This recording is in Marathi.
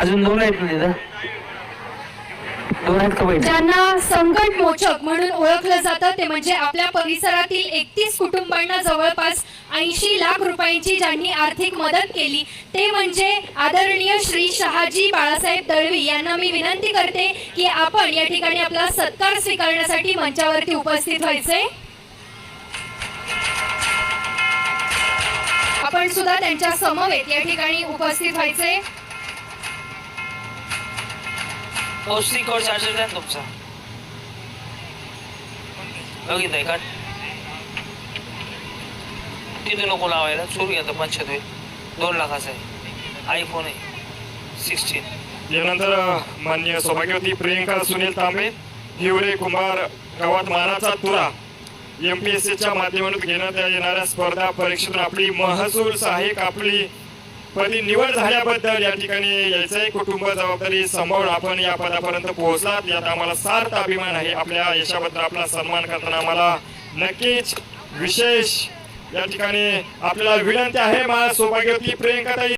अजून दोन आहेत ना तिथं? ज्यांना संकट मोचक म्हणून ओळखलं जातं ते म्हणजे आपल्या परिसरातील एकतीस कुटुंबांना जवळपास ऐंशी लाख रुपयांची ज्यांनी आर्थिक मदत केली ते म्हणजे आदरणीय श्री शहाजी बाळासाहेब दळवी यांना मी विनंती करते की आपण या ठिकाणी आपला सत्कार स्वीकारण्यासाठी मंचावरती उपस्थित व्हायचे. आपण सुद्धा त्यांच्या समवेत या ठिकाणी उपस्थित व्हायचे. पौष्टिक कोर्स चार्जर द्या ना तुमचा? आहे का तिथे नको लावायला चोरी आता पंचायत होईल. दोन लाखाचा आहे. आयफोन आहे. सिक्स्टीन यानंतर अ, माननीय सौभाग्यवती प्रियंका सुनील तांबे हिवरे कुंभार गावात मानाचा तुरा. एम पी एस सीच्या माध्यमातून घेण्यात येणाऱ्या स्पर्धा परीक्षेतून आपली महसूल सहाय्यक आपली पदी निवड झाल्याबद्दल या ठिकाणी यायचंही कुटुंब जबाबदारी सांभाळून आपण या पदापर्यंत पोहोचलात. यात आम्हाला सार्थ अभिमान आहे. आपल्या यशाबद्दल आपला सन्मान करताना आम्हाला नक्कीच विशेष या ठिकाणी आपल्याला विनंती आहे. मला सौभाग्यवती प्रियंकाताई